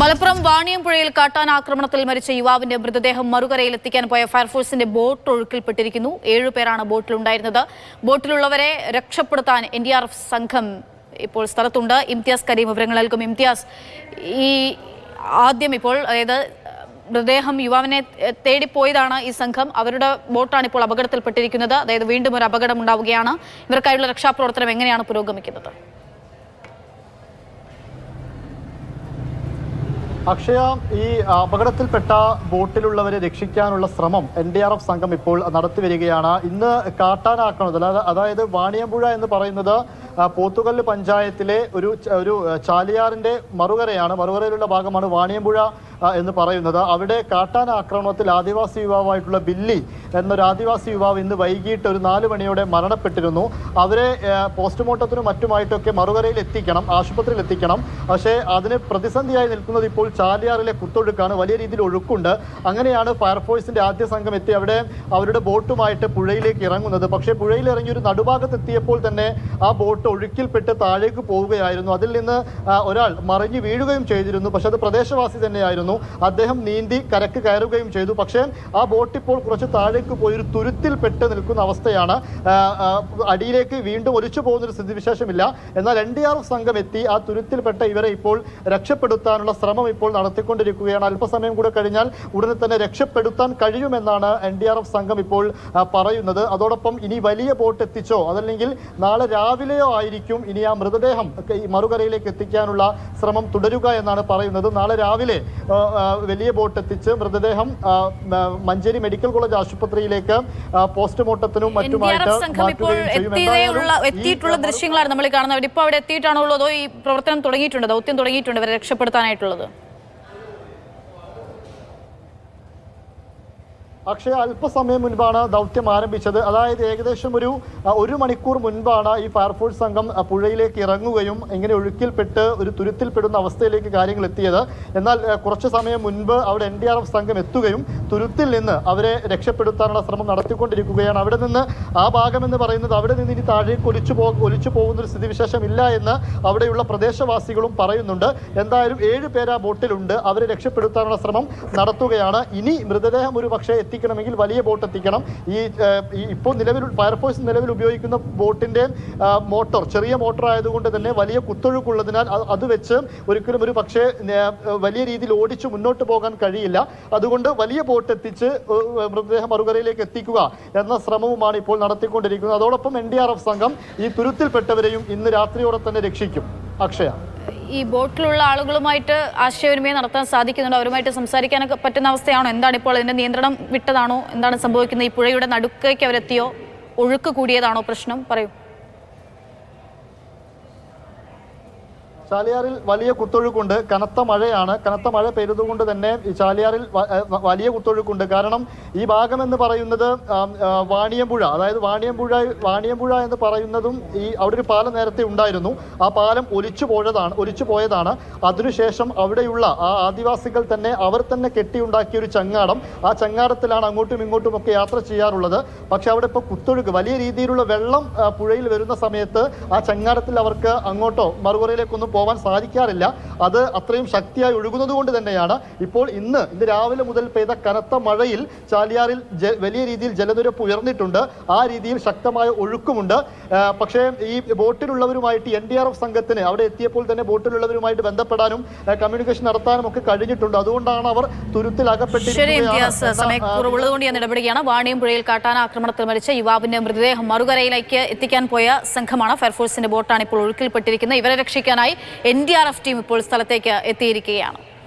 മലപ്പുറം വാണിയമ്പുഴയിൽ കാട്ടാൻ ആക്രമണത്തിൽ മരിച്ച യുവാവിന്റെ മൃതദേഹം മറുകരയിൽ എത്തിക്കാൻ പോയ ഫയർഫോഴ്സിന്റെ ബോട്ട് ഒഴുക്കിൽപ്പെട്ടിരിക്കുന്നു. ഏഴുപേരാണ് ബോട്ടിലുണ്ടായിരുന്നത്. ബോട്ടിലുള്ളവരെ രക്ഷപ്പെടുത്താൻ എൻ സംഘം ഇപ്പോൾ സ്ഥലത്തുണ്ട്. ഇംതിയാസ് കരീം വിവരങ്ങൾ നൽകും. ഇംതിയാസ് ഈ ആദ്യം ഇപ്പോൾ അതായത് മൃതദേഹം യുവാവിനെ തേടിപ്പോയതാണ് ഈ സംഘം. അവരുടെ ബോട്ടാണ് ഇപ്പോൾ അപകടത്തിൽപ്പെട്ടിരിക്കുന്നത്. അതായത് വീണ്ടും ഒരു അപകടം ഉണ്ടാവുകയാണ്. ഇവർക്കായുള്ള രക്ഷാപ്രവർത്തനം എങ്ങനെയാണ് പുരോഗമിക്കുന്നത്? അക്ഷയ ഈ അപകടത്തിൽപ്പെട്ട ബോട്ടിലുള്ളവരെ രക്ഷിക്കാനുള്ള ശ്രമം എൻ ഡി ആർ എഫ് സംഘം ഇപ്പോൾ നടത്തി വരികയാണ് ഇന്ന് കാട്ടാനാക്കണത് അതായത് വാണിയമ്പുഴ എന്ന് പറയുന്നത് പോത്തുകല്ല് പഞ്ചായത്തിലെ ഒരു ഒരു ചാലിയാറിന്റെ മറുകരയാണ് മറുകരയിലുള്ള ഭാഗമാണ് വാണിയമ്പുഴ എന്ന് പറയുന്നത്. അവിടെ കാട്ടാന ആക്രമണത്തിൽ ആദിവാസി യുവാവായിട്ടുള്ള ബില്ലി എന്നൊരു ആദിവാസി യുവാവ് ഇന്ന് വൈകിട്ട് ഒരു നാല് മണിയോടെ മരണപ്പെട്ടിരുന്നു. അവരെ പോസ്റ്റ്മോർട്ടത്തിനും മറ്റുമായിട്ടൊക്കെ മറുകരയിൽ എത്തിക്കണം ആശുപത്രിയിൽ എത്തിക്കണം. പക്ഷേ അതിന് പ്രതിസന്ധിയായി നിൽക്കുന്നത് ഇപ്പോൾ ചാലിയാറിലെ കുത്തൊഴുക്കാണ്. വലിയ രീതിയിൽ ഒഴുക്കുണ്ട്. അങ്ങനെയാണ് ഫയർഫോഴ്സിന്റെ ആദ്യ സംഘം എത്തി അവിടെ അവരുടെ ബോട്ടുമായിട്ട് പുഴയിലേക്ക് ഇറങ്ങുന്നത്. പക്ഷേ പുഴയിൽ ഇറങ്ങി ഒരു നടുഭാഗത്തെത്തിയപ്പോൾ തന്നെ ആ ബോട്ട് ഒഴുക്കിൽപ്പെട്ട് താഴേക്ക് പോവുകയായിരുന്നു. അതിൽ നിന്ന് ഒരാൾ മറിഞ്ഞു വീഴുകയും ചെയ്തിരുന്നു. പക്ഷെ അത് പ്രദേശവാസി തന്നെയായിരുന്നു. അദ്ദേഹം നീന്തി കരക്ക് കയറുകയും ചെയ്തു. പക്ഷേ ആ ബോട്ട് ഇപ്പോൾ കുറച്ച് താഴേക്ക് പോയി. ഒരു തുരുത്തിൽ പെട്ട് നിൽക്കുന്ന അവസ്ഥയാണ്. അടിയിലേക്ക് വീണ്ടും ഒലിച്ചു പോകുന്ന ഒരു സ്ഥിതിവിശേഷമില്ല. എന്നാൽ എൻ ഡി ആർ എഫ് സംഘം എത്തി ആ തുരുത്തിൽപ്പെട്ട ഇവരെ ഇപ്പോൾ രക്ഷപ്പെടുത്താനുള്ള ശ്രമം ഇപ്പോൾ നടത്തിക്കൊണ്ടിരിക്കുകയാണ്. അല്പസമയം കൂടെ കഴിഞ്ഞാൽ ഉടനെ തന്നെ രക്ഷപ്പെടുത്താൻ കഴിയുമെന്നാണ് എൻ ഡി ആർ എഫ് സംഘം ഇപ്പോൾ പറയുന്നത്. അതോടൊപ്പം ഇനി വലിയ ബോട്ട് എത്തിച്ചോ? അതല്ലെങ്കിൽ നാളെ രാവിലെയോ ആയിരിക്കും ഇനി ആ മൃതദേഹം ഈ മറുകരയിലേക്ക് എത്തിക്കാനുള്ള ശ്രമം തുടരുക എന്നാണ് പറയുന്നത്. നാളെ രാവിലെ വലിയ ബോട്ട് എത്തിച്ച് മൃതദേഹം മഞ്ചേരി മെഡിക്കൽ കോളേജ് ആശുപത്രിയിലേക്ക് പോസ്റ്റ്മോർട്ടത്തിനും മറ്റുമായിട്ട് എത്തിയിട്ടുള്ള ദൃശ്യങ്ങളാണ് നമ്മൾ കാണുന്നത്. ഇപ്പോൾ അവിടെ എത്തിയിട്ടാണോ ഉള്ളതോ ഈ പ്രവർത്തനം തുടങ്ങിയിട്ടുണ്ട്? ദൗത്യം തുടങ്ങിയിട്ടുണ്ട് ഇവരെ രക്ഷപ്പെടുത്താനായിട്ടുള്ളത്? അക്ഷയ അല്പസമയം മുൻപാണ് ദൗത്യം ആരംഭിച്ചത്. അതായത് ഏകദേശം ഒരു ഒരു മണിക്കൂർ മുൻപാണ് ഈ ഫയർഫോഴ്സ് സംഘം പുഴയിലേക്ക് ഇറങ്ങുകയും ഇങ്ങനെ ഒഴുക്കിൽപ്പെട്ട് ഒരു തുരുത്തിൽപ്പെടുന്ന അവസ്ഥയിലേക്ക് കാര്യങ്ങൾ എത്തിയത്. എന്നാൽ കുറച്ച് സമയം മുൻപ് അവിടെ എൻ ഡി ആർ എഫ് സംഘം എത്തുകയും തുരുത്തിൽ നിന്ന് അവരെ രക്ഷപ്പെടുത്താനുള്ള ശ്രമം നടത്തിക്കൊണ്ടിരിക്കുകയാണ്. അവിടെ നിന്ന് ആ ഭാഗം എന്ന് പറയുന്നത് അവിടെ നിന്ന് ഇനി താഴേക്ക് ഒലിച്ചു പോ ഒലിച്ചു പോകുന്ന ഒരു സ്ഥിതിവിശേഷം ഇല്ല എന്ന് അവിടെയുള്ള പ്രദേശവാസികളും പറയുന്നുണ്ട്. എന്തായാലും ഏഴ് പേര് ആ ബോട്ടിലുണ്ട്. അവരെ രക്ഷപ്പെടുത്താനുള്ള ശ്രമം നടത്തുകയാണ്. ഇനി മൃതദേഹം ഒരു പക്ഷേ എത്തിക്കണമെങ്കിൽ വലിയ ബോട്ട് എത്തിക്കണം. ഈ ഇപ്പോൾ നിലവിൽ ഫയർഫോഴ്സ് നിലവിൽ ഉപയോഗിക്കുന്ന ബോട്ടിന്റെ മോട്ടോർ ചെറിയ മോട്ടോർ ആയതുകൊണ്ട് തന്നെ വലിയ കുത്തൊഴുക്കുള്ളതിനാൽ അത് വെച്ച് ഒരിക്കലും ഒരു പക്ഷേ വലിയ രീതിയിൽ ഓടിച്ച് മുന്നോട്ട് പോകാൻ കഴിയില്ല. അതുകൊണ്ട് വലിയ ബോട്ട് എത്തിച്ച് മൃതദേഹം മറുകരയിലേക്ക് എത്തിക്കുക എന്ന ശ്രമവുമാണ് ഇപ്പോൾ നടത്തിക്കൊണ്ടിരിക്കുന്നത്. അതോടൊപ്പം എൻ സംഘം ഈ തുരുത്തിൽപ്പെട്ടവരെയും ഇന്ന് രാത്രിയോടെ തന്നെ രക്ഷിക്കും. അക്ഷയ. ഈ ബോട്ടിലുള്ള ആളുകളുമായിട്ട് ആശയവിനിമയം നടത്താൻ സാധിക്കുന്നുണ്ടോ അവരുമായിട്ട് സംസാരിക്കാനൊക്കെ പറ്റുന്ന അവസ്ഥയാണോ? എന്താണ് ഇപ്പോൾ അതിന്റെ നിയന്ത്രണം വിട്ടതാണോ? എന്താണ് സംഭവിക്കുന്നത്? ഈ പുഴയുടെ നടുക്കേക്ക് അവരെത്തിയോ? ഒഴുക്ക് കൂടിയതാണോ പ്രശ്നം? പറയൂ. ചാലിയാറിൽ വലിയ കുത്തൊഴുക്കുണ്ട്. കനത്ത മഴയാണ്. കനത്ത മഴ പെയ്തതുകൊണ്ട് തന്നെ ചാലിയാറിൽ വലിയ കുത്തൊഴുക്കുണ്ട്. കാരണം ഈ ഭാഗം എന്ന് പറയുന്നത് വാണിയമ്പുഴ അതായത് വാണിയമ്പുഴ വാണിയമ്പുഴ എന്ന് പറയുന്നതും ഈ അവിടെ ഒരു പാലം നേരത്തെ ഉണ്ടായിരുന്നു. ആ പാലം ഒലിച്ചു പോയതാണ് ഒലിച്ചു പോയതാണ്. അതിനുശേഷം അവിടെയുള്ള ആ ആദിവാസികൾ തന്നെ അവർ തന്നെ കെട്ടിയുണ്ടാക്കിയ ഒരു ചങ്ങാടം. ആ ചങ്ങാടത്തിലാണ് അങ്ങോട്ടും ഇങ്ങോട്ടും ഒക്കെ യാത്ര ചെയ്യാറുള്ളത്. പക്ഷെ അവിടെ ഇപ്പോൾ കുത്തൊഴുക്ക് വലിയ രീതിയിലുള്ള വെള്ളം പുഴയിൽ വരുന്ന സമയത്ത് ആ ചങ്ങാടത്തിൽ അവർക്ക് അങ്ങോട്ടോ മറുകരയിലേക്കൊന്നും പോകാൻ സാധിക്കാറില്ല. അത് അത്രയും ശക്തിയായി ഒഴുകുന്നത് കൊണ്ട് തന്നെയാണ്. ഇപ്പോൾ ഇന്ന് ഇന്ന് രാവിലെ മുതൽ പെയ്ത കനത്ത മഴയിൽ ചാലിയാറിൽ വലിയ രീതിയിൽ ജലനിരപ്പ് ഉയർന്നിട്ടുണ്ട്. ആ രീതിയിൽ ശക്തമായ ഒഴുക്കുമുണ്ട്. പക്ഷേ ഈ ബോട്ടിലുള്ളവരുമായിട്ട് എൻ ഡി ആർ എഫ് സംഘത്തിന് അവിടെ എത്തിയപ്പോൾ തന്നെ ബോട്ടിലുള്ളവരുമായിട്ട് ബന്ധപ്പെടാനും കമ്മ്യൂണിക്കേഷൻ നടത്താനും ഒക്കെ കഴിഞ്ഞിട്ടുണ്ട്. അതുകൊണ്ടാണ് അവർ തുരുത്തിൽ അകപ്പെട്ടിരിക്കുന്നത് ഞാൻ ഇടപെടുകയാണ്. വാണിയമ്പുഴയിൽ കാട്ടാന ആക്രമണത്തിൽ മരിച്ച യുവാവിന്റെ മൃതദേഹം മറുകരയിലേക്ക് എത്തിക്കാൻ പോയ സംഘമാണ്. ഫയർഫോഴ്സിന്റെ ബോട്ടാണ് ഇപ്പോൾ ഒഴുക്കിൽപ്പെട്ടിരിക്കുന്നത്. ഇവരെ രക്ഷിക്കാനായി N D R F team ഇപ്പോൾ സ്ഥലത്തേക്ക് എത്തിയിരിക്കുകയാണ്.